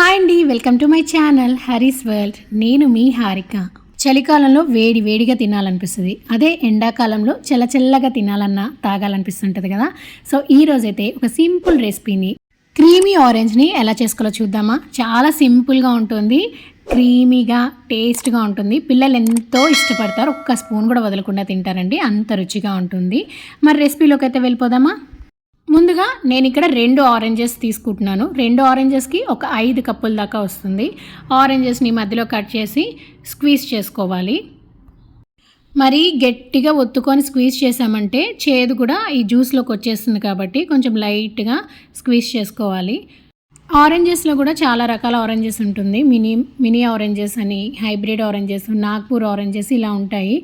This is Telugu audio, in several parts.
హాయ్ అండి welcome to my channel Hari's world. నేను మీ హారిక. చలికాలంలో వేడి వేడిగా తినాలనిపిస్తుంది. అదే ఎండాకాలంలో చల్ల చల్లగా తినాలన్నా తాగాలనిపిస్తుంటుంది కదా. సో ఈ రోజైతే ఒక సింపుల్ రెసిపీని క్రీమీ ఆరెంజ్ని ఎలా చేసుకోవాలో చూద్దామా. చాలా సింపుల్గా ఉంటుంది క్రీమీగా టేస్ట్గా ఉంటుంది. పిల్లలు ఎంతో ఇష్టపడతారు. ఒక్క స్పూన్ కూడా వదలకుండా తింటారండి. అంత రుచిగా ఉంటుంది. మరి రెసిపీలోకి అయితే వెళ్ళిపోదామా? ముందుగా నేను ఇక్కడ రెండు ఆరెంజెస్ తీసుకుంటున్నాను. రెండు ఆరెంజెస్కి ఒక ఐదు కప్పుల దాకా వస్తుంది. ఆరెంజెస్ని మధ్యలో కట్ చేసి స్క్వీజ్ చేసుకోవాలి. మరి గట్టిగా ఒత్తుకొని స్క్వీజ్ చేసామంటే చేదు కూడా ఈ జ్యూస్లోకి వచ్చేస్తుంది కాబట్టి కొంచెం లైట్గా స్క్వీజ్ చేసుకోవాలి. ఆరెంజెస్లో కూడా చాలా రకాల ఆరెంజెస్ ఉంటుంది. మినీ మినీ ఆరెంజెస్ అని హైబ్రిడ్ ఆరెంజెస్ నాగ్పూర్ ఆరెంజెస్ ఇలా ఉంటాయి.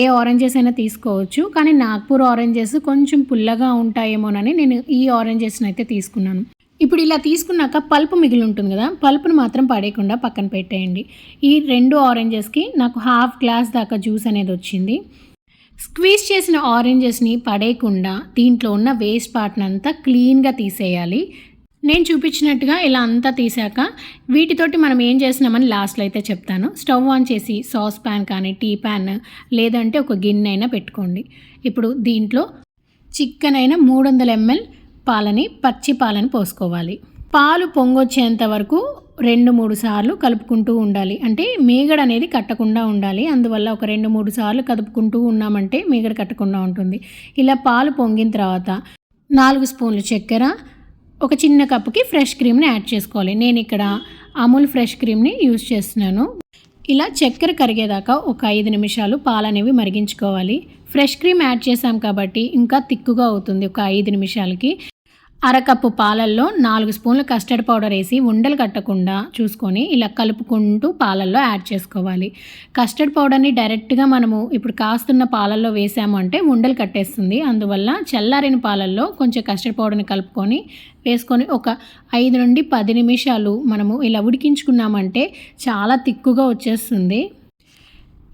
ఏ ఆరెంజెస్ అయినా తీసుకోవచ్చు. కానీ నాగ్పూర్ ఆరెంజెస్ కొంచెం పుల్లగా ఉంటాయేమోనని నేను ఈ ఆరెంజెస్ని అయితే తీసుకున్నాను. ఇప్పుడు ఇలా తీసుకున్నాక పల్పు మిగిలి ఉంటుంది కదా పల్పును మాత్రం పడేయకుండా పక్కన పెట్టేయండి. ఈ రెండు ఆరెంజెస్కి నాకు హాఫ్ గ్లాస్ దాకా జ్యూస్ అనేది వచ్చింది. స్క్వీజ్ చేసిన ఆరెంజెస్ని పడేయకుండా దీంట్లో ఉన్న వేస్ట్ పార్ట్నంతా క్లీన్గా తీసేయాలి. నేను చూపించినట్టుగా ఇలా అంతా తీసాక వీటితోటి మనం ఏం చేసినామని లాస్ట్లో అయితే చెప్తాను. స్టవ్ ఆన్ చేసి సాస్ ప్యాన్ కానీ టీ ప్యాన్ లేదంటే ఒక గిన్నె అయినా పెట్టుకోండి. ఇప్పుడు దీంట్లో చికెన్ అయిన మూడు వందల ఎంఎల్ పాలని పచ్చి పాలని పోసుకోవాలి. పాలు పొంగొచ్చేంత వరకు రెండు మూడు సార్లు కలుపుకుంటూ ఉండాలి. అంటే మీగడ అనేది కట్టకుండా ఉండాలి. అందువల్ల ఒక రెండు మూడు సార్లు కలుపుకుంటూ ఉన్నామంటే మీగడ కట్టకుండా ఉంటుంది. ఇలా పాలు పొంగిన తర్వాత నాలుగు స్పూన్లు చక్కెర ఒక చిన్న కప్పుకి ఫ్రెష్ క్రీమ్ని యాడ్ చేసుకోవాలి. నేను ఇక్కడ అమూల్ ఫ్రెష్ క్రీమ్ని యూజ్ చేస్తున్నాను. ఇలా చక్కెర కరిగేదాకా ఒక ఐదు నిమిషాలు పాలనేవి మరిగించుకోవాలి. ఫ్రెష్ క్రీమ్ యాడ్ చేసాం కాబట్టి ఇంకా తిక్కుగా అవుతుంది. ఒక ఐదు నిమిషాలకి అరకప్పు పాలల్లో నాలుగు స్పూన్లు కస్టర్డ్ పౌడర్ వేసి ఉండలు కట్టకుండా చూసుకొని ఇలా కలుపుకుంటూ పాలల్లో యాడ్ చేసుకోవాలి. కస్టర్డ్ పౌడర్ని డైరెక్ట్గా మనము ఇప్పుడు కాస్తున్న పాలల్లో వేసాము అంటే ఉండలు కట్టేస్తుంది. అందువల్ల చల్లారిన పాలల్లో కొంచెం కస్టర్డ్ పౌడర్ని కలుపుకొని వేసుకొని ఒక ఐదు నుండి పది నిమిషాలు మనము ఇలా ఉడికించుకున్నామంటే చాలా తిక్కుగా వచ్చేస్తుంది.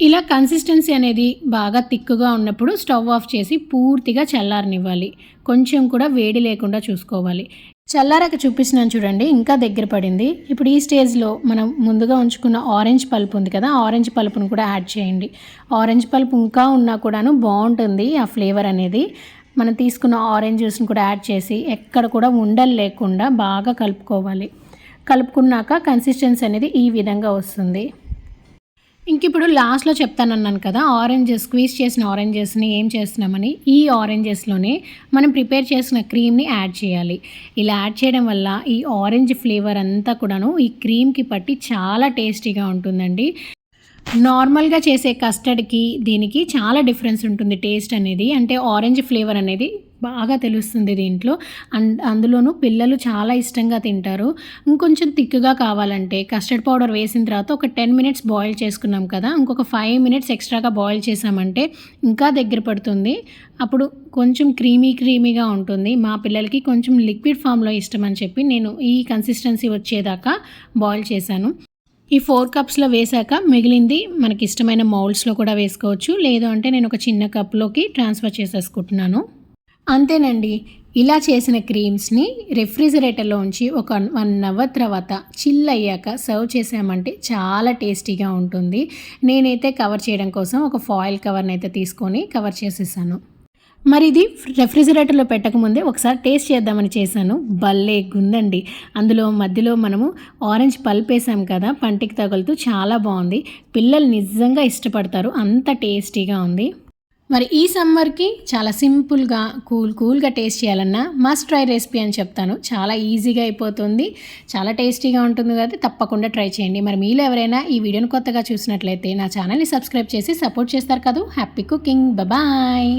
ఇలా కన్సిస్టెన్సీ అనేది బాగా తిక్కుగా ఉన్నప్పుడు స్టవ్ ఆఫ్ చేసి పూర్తిగా చల్లారనివ్వాలి. కొంచెం కూడా వేడి లేకుండా చూసుకోవాలి. చల్లారక చూపిస్తున్నాను చూడండి ఇంకా దగ్గర పడింది. ఇప్పుడు ఈ స్టేజ్లో మనం ముందుగా ఉంచుకున్న ఆరెంజ్ పల్ప్ ఉంది కదా ఆరెంజ్ పల్పును కూడా యాడ్ చేయండి. ఆరెంజ్ పల్ప్ ఇంకా ఉన్నా కూడాను బాగుంటుంది ఆ ఫ్లేవర్ అనేది. మనం తీసుకున్న ఆరెంజ్ జ్యూస్ని కూడా యాడ్ చేసి ఎక్కడ కూడా ఉండలు లేకుండా బాగా కలుపుకోవాలి. కలుపుకున్నాక కన్సిస్టెన్సీ అనేది ఈ విధంగా వస్తుంది. ఇంక ఇప్పుడు లాస్ట్లో చెప్తానన్నాను కదా ఆరెంజెస్ స్క్వీజ్ చేసిన ఆరెంజెస్ని ఏం చేస్తున్నామని ఈ ఆరెంజెస్లోనే మనం ప్రిపేర్ చేసిన క్రీమ్ని యాడ్ చేయాలి. ఇలా యాడ్ చేయడం వల్ల ఈ ఆరెంజ్ ఫ్లేవర్ అంతా కూడాను ఈ క్రీమ్కి పట్టి చాలా టేస్టీగా ఉంటుందండి. నార్మల్గా చేసే కస్టర్డ్కి దీనికి చాలా డిఫరెన్స్ ఉంటుంది టేస్ట్ అనేది. అంటే ఆరెంజ్ ఫ్లేవర్ అనేది బాగా తెలుస్తుంది దీంట్లో. అండ్ అందులోనూ పిల్లలు చాలా ఇష్టంగా తింటారు. ఇంకొంచెం థిక్గా కావాలంటే కస్టర్డ్ పౌడర్ వేసిన తర్వాత ఒక టెన్ మినిట్స్ బాయిల్ చేసుకున్నాం కదా ఇంకొక ఫైవ్ మినిట్స్ ఎక్స్ట్రాగా బాయిల్ చేసామంటే ఇంకా దగ్గర పడుతుంది. అప్పుడు కొంచెం క్రీమీ క్రీమీగా ఉంటుంది. మా పిల్లలకి కొంచెం లిక్విడ్ ఫామ్లో ఇష్టం అని చెప్పి నేను ఈ కన్సిస్టెన్సీ వచ్చేదాకా బాయిల్ చేశాను. ఈ ఫోర్ కప్స్లో వేసాక మిగిలింది మనకి ఇష్టమైన మౌల్డ్స్లో కూడా వేసుకోవచ్చు. లేదు అంటే నేను ఒక చిన్న కప్లోకి ట్రాన్స్ఫర్ చేసేసుకుంటున్నాను. అంతేనండి. ఇలా చేసిన క్రీమ్స్ని రెఫ్రిజిరేటర్లో ఉంచి ఒక వన్ అవర్ తర్వాత చిల్ అయ్యాక సర్వ్ చేసామంటే చాలా టేస్టీగా ఉంటుంది. నేనైతే కవర్ చేయడం కోసం ఒక ఫాయిల్ కవర్ని అయితే తీసుకొని కవర్ చేసేసాను. మరి ఇది రెఫ్రిజిరేటర్లో పెట్టకముందే ఒకసారి టేస్ట్ చేద్దామని చేశాను. భలే గుందండి. అందులో మధ్యలో మనము ఆరెంజ్ పల్ప్ వేసాం కదా పంటికి తగులుతూ చాలా బాగుంది. పిల్లలు నిజంగా ఇష్టపడతారు. అంత టేస్టీగా ఉంది. మరి ఈ సమ్మర్కి చాలా సింపుల్గా కూల్ కూల్గా టేస్ట్ చేయాలన్నా మస్ట్ ట్రై రెసిపీ అని చెప్తాను. చాలా ఈజీగా అయిపోతుంది. చాలా టేస్టీగా ఉంటుంది కదా తప్పకుండా ట్రై చేయండి. మరి మీలో ఎవరైనా ఈ వీడియోని కొత్తగా చూసినట్లయితే నా ఛానల్ని సబ్స్క్రైబ్ చేసి సపోర్ట్ చేస్తారు కదా. Happy cooking. బాయ్.